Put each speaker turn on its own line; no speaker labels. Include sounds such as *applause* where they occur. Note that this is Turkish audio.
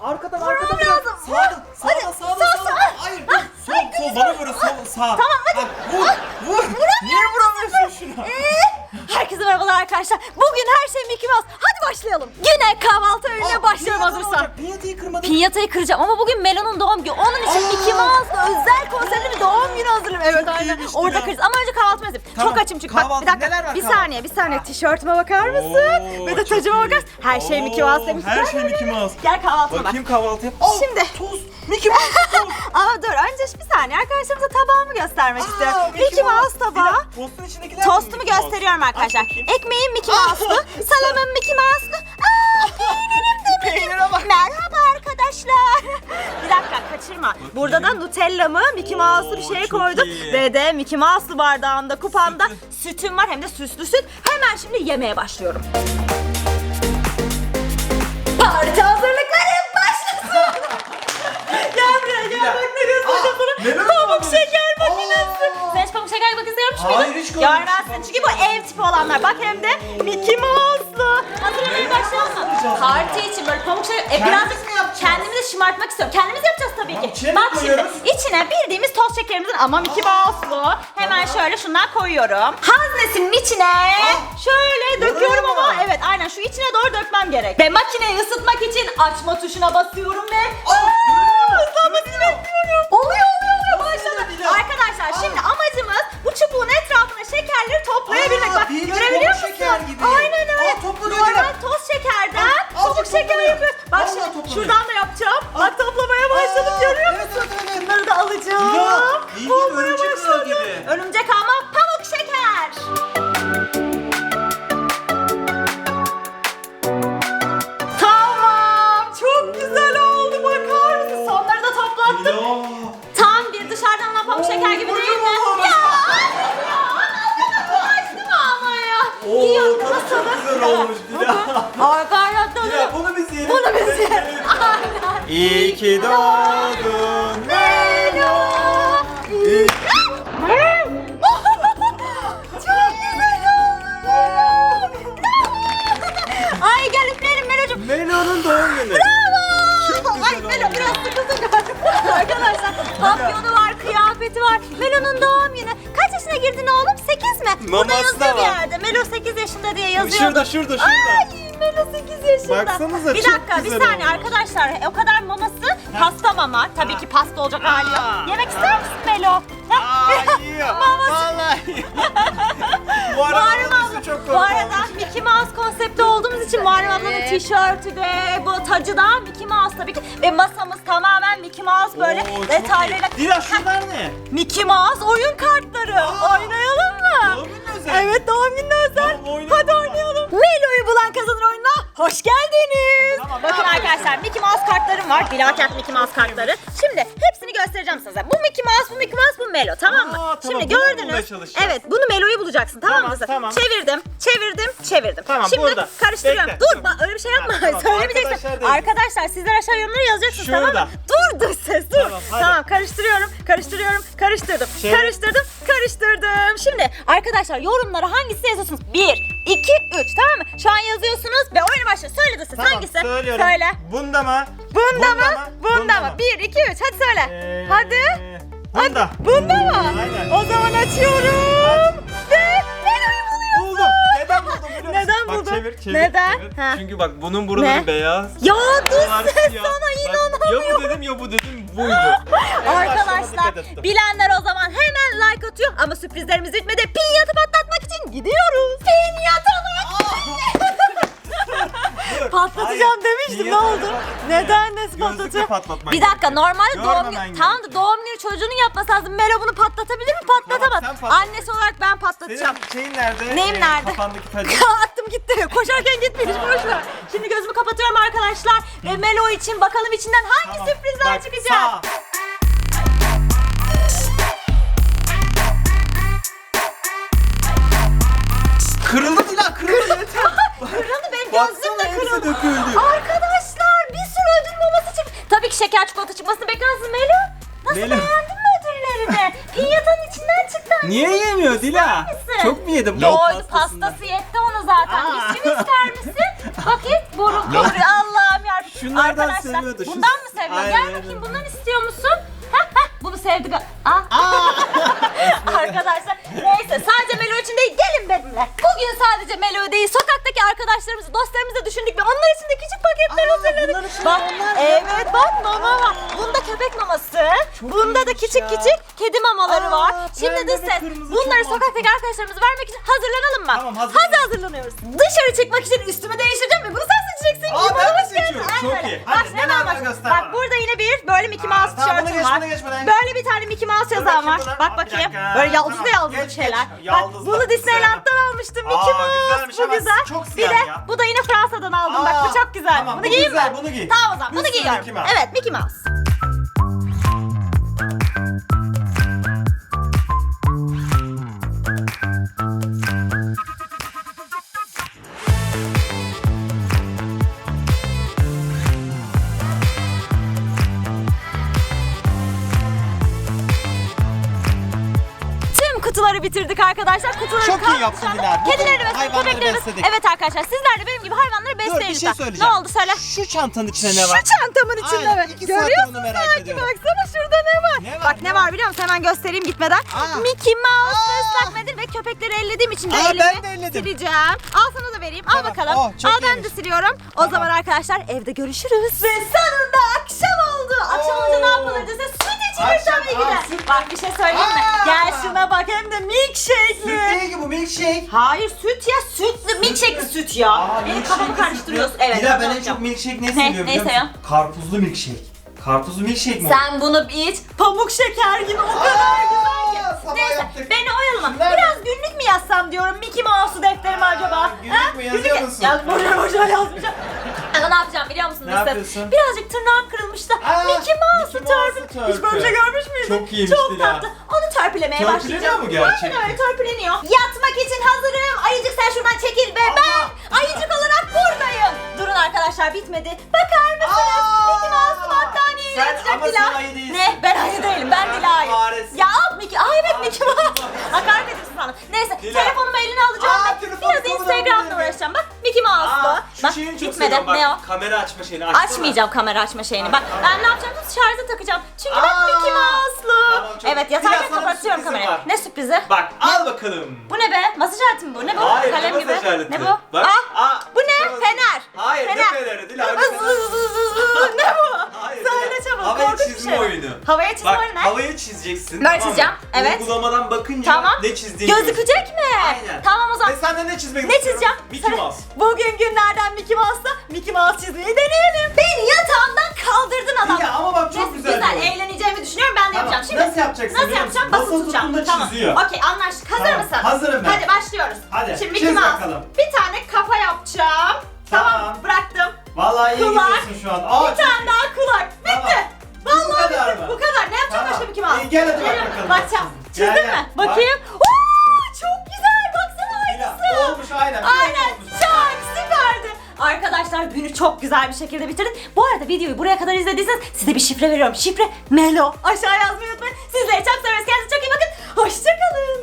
Arkadan
Vurmam
arkadan.
lazım.
Sağda sağda sağda
sağ,
sağda.
sağ.
Hayır dur. Sol sol bana vur sol sağ.
Tamam, hadi.
Ha, vur vur. Niye vuramıyorsun şuna?
Ee, herkese merhabalar arkadaşlar. Bugün her şey Mickey Mouse. Hadi başlayalım. Güne kahvaltı öğününe başlayalım
olacak, Pinyatayı kırmadın.
Pinyatayı kıracağım ama bugün Melon'un doğum günü. Onun için. Mickey Mouse'la özel konserli bir doğum günü hazırlıyorum. Evet aynen.
iyiymiş
Orada
ya.
kıracağız ama önce kahvaltımı yapayım.
Tamam,
Çok açım çünkü. Bak
kahvaltı,
bir dakika.
neler var
bir
kahvaltı?
saniye bir saniye. Tişörtüme bakar mısın?
Oo,
Ve de
çok
tacıma
iyi.
bakar mısın? Her şey Mickey
Oo,
Mouse demiş.
Her şey Mickey
gel.
Mouse.
Gel kahvaltıma bak.
Bakayım kahvaltı yap. Aa,
Şimdi.
Toz. Mickey Mouse toz. *laughs*
Önce bir saniye arkadaşlarımıza tabağımı göstermek istiyorum. Mickey Mouse tabağı.
Tostun içindekiler
Tostumu gösteriyorum arkadaşlar. Ekmeğim Mickey Mouse'lu, *laughs* salamım Mickey Mouse'lu. Aa, peynirim de
Peynire bak.
Merhaba arkadaşlar. bir dakika kaçırma. Burada da Nutella'mı Mickey
Oo,
Mouse'lu bir şey
çok
koydum.
iyi.
Ve de Mickey Mouse'lu bardağımda, kupamda
Sütü.
sütüm var hem de süslü süt. Hemen şimdi yemeğe başlıyorum. Parti hazırlıkları başlasın. gel buraya gel bak ne
Aa, neler.
Pamuk şeker makinesi.
Aa.
Sen hiç pamuk şeker makinesi görmüş müydün?
Hayır, hiç
Görmezsin
pamuk
çünkü bu ev tipi olanlar. Bak hem de Mickey Mouse'lu. Hazırlamaya başlayalım mı? Parti için böyle pamuk şeker. E, birazcık
mi yapacağız?
kendimizi şımartmak istiyorum. Kendimiz yapacağız tabii ki.
içine
Bak şimdi
koyuyoruz?
içine bildiğimiz toz şekerimizin ama Mickey Mouse'lu. Hemen şöyle şundan koyuyorum. Haznesinin içine şöyle döküyorum ama evet aynen şu içine doğru dökmem gerek. Ve makineyi ısıtmak için açma tuşuna basıyorum ve
Aa,
ıslanmasını bekliyorum. Oluyor. Arkadaşlar şimdi amacımız bu çubuğun etrafına şekerleri toplayabilmek.
Aa,
Bak
bildiğin
görebiliyor
pamuk
musun?
şeker gibi.
Aynen öyle.
Aa,
Normal toz şekerden
azıcık
şeker
toplanıyor.
yapıyoruz. Bak
Vallahi
şimdi
toplanıyor.
şuradan da yapacağım. Bak toplamaya başladım
Aa,
görüyor
evet,
musun?
evet, evet.
Bunları da alacağım.
Ya, bildiğin
Olmaya
örümcek ağı
başladı.
gibi.
Örümcek ama pamuk şeker.
Olmuş Dila.
Arkadaşlar.
Dila bunu biz yiyelim.
Bunu biz yiyelim. Aynen.
İyi ki doğdun.
Melo.
İyi-
Çok güzel oldu. Ay gel üfleyelim Melo'cum.
Melo'nun doğum günü.
Ay Melo biraz sıkıldın galiba. *laughs* Arkadaşlar papyonu var, kıyafeti var. Melo'nun doğum günü. Kaç yaşına girdin oğlum? 8 mi? Burada
Maması da
yazıyor bir
var.
yerde. Melo 8 yaşında diye yazıyor.
Şurada şurada şurada.
Ay Melo 8 yaşında.
Baksanıza,
bir
çok
dakika bir
güzel
saniye
olmuş.
arkadaşlar. O kadar maması pasta mama. Tabii ki pasta olacak hali yok. Yemek ister misin Melo?
Aa yiyor. *laughs*
Maması.
Vallahi. *laughs* Bu
Muharrem
maması
abla,
çok
bu
komik
arada
olmuş.
Mickey Mouse konsepti olduğumuz için Muharrem ablanın tişörtü de bu tacı da Mickey Mouse tabii ki ve masamız tamamen Mickey Mouse böyle
Oo, çok
detaylarıyla.
Dila şunlar ne?
Mickey Mouse oyun kartları
Aa.
oynayalım mı?
Doğum özel.
Evet doğum günü özel.
Tamam, oynayalım.
Hadi oynayalım. Melo'yu bulan kazanır oyununa hoş geldiniz.
Tamam, ne
Bakın
yapıyorsun?
arkadaşlar Mickey Mouse kartlarım var. Bilakent Mickey Mouse kartları. Şimdi hepsini göstereceğim size. Bu Mickey Mouse, bu Mickey Mouse, bu Melo tamam mı?
Aa, tamam,
Şimdi
bulmaya
gördünüz.
çalışacağız.
Evet bunu Melo'yu bulacaksın tamam,
Tamam,
mı?
tamam.
Çevirdim, çevirdim, çevirdim.
Tamam,
Şimdi
burada.
karıştırıyorum.
Bekle,
Dur
dur.
bak öyle bir şey yapma.
Ha, tamam.
Söylemeyeceksin.
Arkadaşlar da
Arkadaşlar sizler aşağı yorumlara yazacaksınız tamam
Şurada.
mı? Dur dur ses dur.
Tamam, hadi.
Tamam karıştırıyorum, karıştırıyorum, karıştırdım.
Çevir.
Karıştırdım, karıştırdım. Arkadaşlar yorumlara hangisi yazıyorsunuz? 1, 2, 3 tamam mı? Şu an yazıyorsunuz ve oyunu başlıyor. Söyle de ses
Tamam,
hangisi?
Söylüyorum.
Söyle.
Bunda mı?
Bunda, mı? Bunda, mı? 1, 2, 3 hadi söyle.
Ee,
hadi.
Bunda.
Bunda mı?
Aynen.
O zaman açıyorum. Ve Melo'yu buluyorum.
Buldum. Neden buldum biliyor musun?
Neden
Bak,
buldun?
Çevir, çevir,
Neden?
çevir.
Ha.
Çünkü bak bunun buraları
Ne?
beyaz.
Ya dur ses
siyah.
sana
Bak,
inanamıyorum.
Ya bu dedim ya bu dedim buydu. En *laughs*
Arkadaşlar
ettim.
bilenler o zaman hemen ama sürprizlerimiz bitmedi. Pinyatı patlatmak için gidiyoruz. Pinyatalık. *laughs*
Dur,
Patlatacağım
hayır.
demiştim ne
Pinyata
oldu? Neden nasıl
Gözlükle
Bir dakika normalde doğum
Görmemen
günü tamam da doğum günü çocuğunun yapması lazım. Melo bunu patlatabilir mi? Patlatamaz.
sen patlat.
Annesi olarak ben patlatacağım.
Senin şeyin nerede?
Neyim
Ee,
nerede?
Kafandaki *laughs* tacı.
Attım gitti. Koşarken gitmiş boş ver. Şimdi gözümü kapatıyorum arkadaşlar. Ve Melo için bakalım içinden hangi
Tamam.
sürprizler
Bak,
çıkacak.
Sağ. Kırıldı Dila kırıldı yeter.
Kırıldı *laughs* benim gözlüğüm
Baksana
de
hepsi
kırıldı.
döküldü.
Arkadaşlar bir sürü ödül maması çıktı. Tabii ki şeker çikolata çıkmasını beklersiniz Melo. Nasıl
Melo.
beğendin mi ödüllerini? *laughs* Pinyatanın içinden çıktı.
Niye yemiyor Dila?
misin?
Çok mu yedim?
Doydu pastası yetti ona zaten.
Aa.
Bisküvi ister misin? *laughs* Bakayım burun kıvırıyor Allah'ım yarabbim.
Şunlardan
Arkadaşlar
seviyordu. Şu-
bundan mı seviyor?
Aynen,
Gel bakayım bundan istiyor musun? Heh, heh, bunu sevdi. gal- Aa. Arkadaşlar neyse sadece Melo için değil gelin benimle. Bugün sadece Melo değil sokaktaki arkadaşlarımızı dostlarımızı düşündük ve onlar için de küçük paketler
Aa,
hazırladık. Bak
onlar
evet bak mama var. Bunda köpek maması. Bunda da
iyiymiş
küçük
ya.
küçük kedi mamaları
Aa,
var. Şimdi ses
kırmızı
bunları sokaktaki arkadaşlarımıza vermek için hazırlanalım mı?
Tamam, hazırlanalım.
Hadi hazırlanıyoruz. Dışarı çıkmak için üstümü değiştireceğim ve bunu sen Bak bak.
göster
Bak
bana.
burada yine bir böyle Mickey
Aa,
Mouse
tamam, bunu
tişörtüm
geç,
var.
bunu geç, bunu geç.
Böyle bir tane Mickey Mouse yazan var. Bak
bir
bakayım.
dakika.
Böyle yaldızlı
Tamam,
yaldızlı
geç,
şeyler.
geç.
Bak
Yaldızlı.
bunu Disneyland'dan almıştım Mickey
Aa,
Mouse.
güzelmiş
Bu
ama
güzel.
çok
Bir
siyah
de
ya.
bu da yine Fransa'dan aldım. Bak bu çok güzel.
tamam,
bunu
bu
giyeyim
güzel,
mi?
bunu giy.
Tamam o zaman bunu giyiyorum.
Mickey Mouse.
Evet Mickey Mouse. Bitirdik arkadaşlar. Kutuları
Çok iyi yaptın. Dilara.
Kedileri besledik,
hayvanları
köpekleri
besledik.
Evet arkadaşlar sizler de benim gibi hayvanları
Dur
besleyin
bir şey
lütfen.
söyleyeceğim.
Ne oldu söyle.
Şu çantanın içinde ne var?
Şu çantamın içinde
Aynen, iki saattir
Görüyorsun
merak
sanki
ediyorum.
baksana şurada ne var?
Ne var,
Bak
ne
ne
var?
var biliyor musun? Hemen göstereyim gitmeden.
Aa.
Mickey Mouse
Aa.
ıslak mendil ve köpekleri ellediğim için de
Aa,
elimi
ben de elledim.
sileceğim. Al sana da vereyim. Al
Tamam.
bakalım.
Oh, çok
Al ben de
iyiymiş.
siliyorum. O
Tamam.
zaman arkadaşlar evde görüşürüz. Ve sonunda akşam oldu. Akşam olunca ne
Oo.
yapılır dese süt Bak bir şey söyleyeyim mi?
Aa.
Gel şuna bak hem de milkshake'li.
Süt değil ki bu milkshake.
Hayır süt ya sütlü milkshake'li süt ya.
Aa,
Benim
milkshake
kafamı karıştırıyorsun. Evet.
Dila ben en çok milkshake ne seviyorum biliyor musun? Karpuzlu milkshake. Karpuzlu milkshake mi? o?
Sen bunu iç. Pamuk şeker gibi o kadar güzel ki.
sabah
Neyse
yaptık.
beni oyalama. Biraz günlük mü yazsam diyorum Mickey Mouse'u defterime
Aa,
acaba?
günlük mü yazıyor musun?
Ya boşuna boşuna yazmayacağım. Ama ne yapacağım biliyor musun?
Ne yapıyorsun?
Birazcık tırnağım kırılmıştı.
Aa,
Mickey Mouse'u
Mickey Mouse'u
törpü. Hiç böyle
törpü.
bir şey görmüş müydün?
Çok iyiymiş
Çok
Dila.
tatlı. Onu törpülemeye
Törpüleniyor
başlayacağım.
mu gerçekten?
Aynen öyle törpüleniyor. Yatmak için hazırım. Ayıcık sen şuradan çekil ve ben ayıcık olarak buradayım. Durun arkadaşlar bitmedi. Bakar mısınız?
Aa!
Mickey Mouse battaniyeyle
Sen-
yatacak
ama
Dila.
sen ayı değilsin.
Ne? Ben ayı değilim. Ben
Sen
Dila'yım. Ya al Mickey. Aa evet
Aa,
Mickey Mouse. Hakaret ediyorsun sana. Neyse
Dila.
telefonumu eline Bak
şeyini çok seviyorum bak.
Ne o?
Kamera açma şeyini açsana.
Açmayacağım kamera açma şeyini. Bak
tamam.
ben ne yapacağım? Şarja takacağım. Çünkü ben
Aa,
Mickey Mouse'lu.
tamam, çok-
evet yatarken
sana bir
kapatıyorum
sürprizim
kamerayı.
var.
Ne sürprizi?
Bak al bakalım.
Bu ne be? Masaj aleti mi bu? Ne bu?
Hayır,
Kalem gibi.
masaj aleti?
Ne bu?
Bak,
Ah,
aa,
bu ne?
tutamazsın.
Fener.
Hayır, ne
Fener.
feneri? Dila, öyle
Vız,
fener.
ne bu? Çabuk.
Havaya
korkunç bir
çizme
şey.
oyunu.
Havaya çizme
Bak
oyunu ne?
havayı çizeceksin. Tamam mı?
çizeceğim, evet.
Uygulamadan bakınca
Tamam.
ne çizdiğini
Gözükecek mi?
Aynen.
Tamam o zaman.
Ve sen de ne çizmek
Ne
istiyorum?
çizeceğim?
Mickey. Mouse.
Bugün günlerden Mickey Mouse'la Mickey Mouse çizmeyi deneyelim. Beni yatağımdan kaldırdın adam.
Dila ama bak çok
Neyse,
güzel.
güzel.
bir oyun.
eğleneceğimi düşünüyorum. Ben de
Tamam,
yapacağım. Şimdi
nasıl yapacaksın
Nasıl
biliyor
yapacağım?
musun?
Basılı
Basılı
tutacağım.
tuttuğunda
Tamam.
çiziyor.
Okey anlaştık. Hazır
Tamam,
mısın?
hazırım ben.
Hadi başlıyoruz.
Hadi,
Şimdi
çiz
Mickey Mouse.
bakalım.
Bir tane kafa yapacağım. Tamam.
Tamam.
Bıraktım.
Vallahi iyi
Kulak.
gidiyorsun şu an. Aa,
bir tane daha
gel hadi bak bakalım.
Bakacağım. Çizdin
gel.
mi?
Bak.
Bakayım. Oo, çok güzel. Baksana aynısı.
olmuş aynen.
Aynen
Olmuş.
çok süperdi. Arkadaşlar günü çok güzel bir şekilde bitirdik. Bu arada videoyu buraya kadar izlediyseniz size bir şifre veriyorum. Şifre Melo. Aşağı yazmayı unutmayın. Sizleri çok seviyoruz. Kendinize çok iyi bakın. Hoşçakalın.